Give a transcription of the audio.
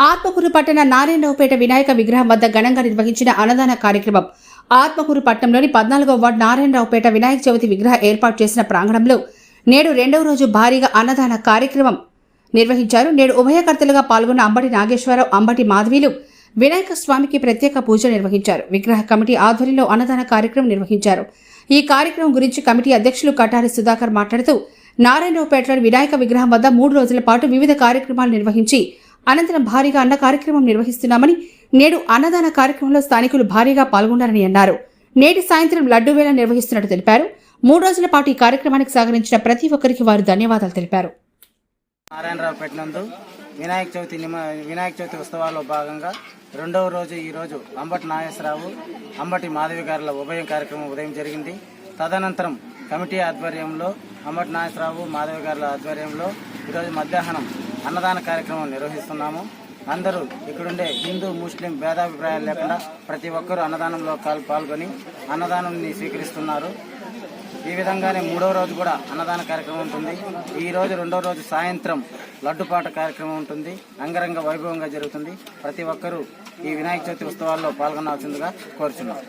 ఆత్మకూరు పట్టణ నారాయణరావుపేట వినాయక విగ్రహం వద్ద ఘనంగా నిర్వహించిన అన్నదాన కార్యక్రమం. ఆత్మకూరు పట్టణంలోని పద్నాలుగో వార్డు నారాయణరావుపేట వినాయక చవితి విగ్రహ ఏర్పాటు చేసిన ప్రాంగణంలో నేడు రెండవ రోజు భారీగా అన్నదాన కార్యక్రమం నిర్వహించారు. నేడు ఉభయకర్తలుగా పాల్గొన్న అంబటి నాగేశ్వరరావు అంబటి మాధవీలు వినాయక స్వామికి ప్రత్యేక పూజ నిర్వహించారు. విగ్రహ కమిటీ ఆధ్వర్యంలో అన్నదాన కార్యక్రమం నిర్వహించారు. ఈ కార్యక్రమం గురించి కమిటీ అధ్యక్షులు కటారి సుధాకర్ మాట్లాడుతూ నారాయణరావుపేటలోని వినాయక విగ్రహం వద్ద మూడు రోజుల పాటు వివిధ కార్యక్రమాలు నిర్వహించి అనంతరం భారీగా అన్న కార్యక్రమం నిర్వహిస్తున్నామని నేడు అన్నదాన కార్యక్రమంలో స్థానికులు భారీగా పాల్గొన్నారని అన్నారు. నేటి సాయంత్రం లడ్డు వేళ నిర్వహిస్తున్నట్టు తెలిపారు. మూడు రోజుల పాటు ఈ కార్యక్రమానికి సహకరించిన ప్రతి ఒక్కరికి వారు ధన్యవాదాలు తెలిపారు. నారాయణరావు పెట్టినందు వినాయక చవితి నిమ వినాయక చవితి ఉత్సవాల్లో భాగంగా రెండవ రోజు ఈ రోజు అంబటి నాగేశ్వరరావు అంబటి మాధవి గారుల ఉభయం కార్యక్రమం ఉదయం జరిగింది. తదనంతరం కమిటీ ఆధ్వర్యంలో అంబటి నాగేశ్వరరావు మాధవి గారుల ఆధ్వర్యంలో ఈరోజు మధ్యాహ్నం అన్నదాన కార్యక్రమం నిర్వహిస్తున్నాము. అందరూ ఇక్కడుండే హిందూ ముస్లిం భేదాభిప్రాయాలు లేకుండా ప్రతి ఒక్కరూ అన్నదానంలో కాల్- పాల్గొని అన్నదానాన్ని స్వీకరిస్తున్నారు. ఈ విధంగానే మూడవ రోజు కూడా అన్నదాన కార్యక్రమం ఉంటుంది. ఈ రోజు రెండవ రోజు సాయంత్రం లడ్డుపాట కార్యక్రమం ఉంటుంది. అంగరంగ వైభవంగా జరుగుతుంది. ప్రతి ఒక్కరూ ఈ వినాయక చవితి ఉత్సవాల్లో పాల్గొనాల్సిందిగా కోరుచున్నాం.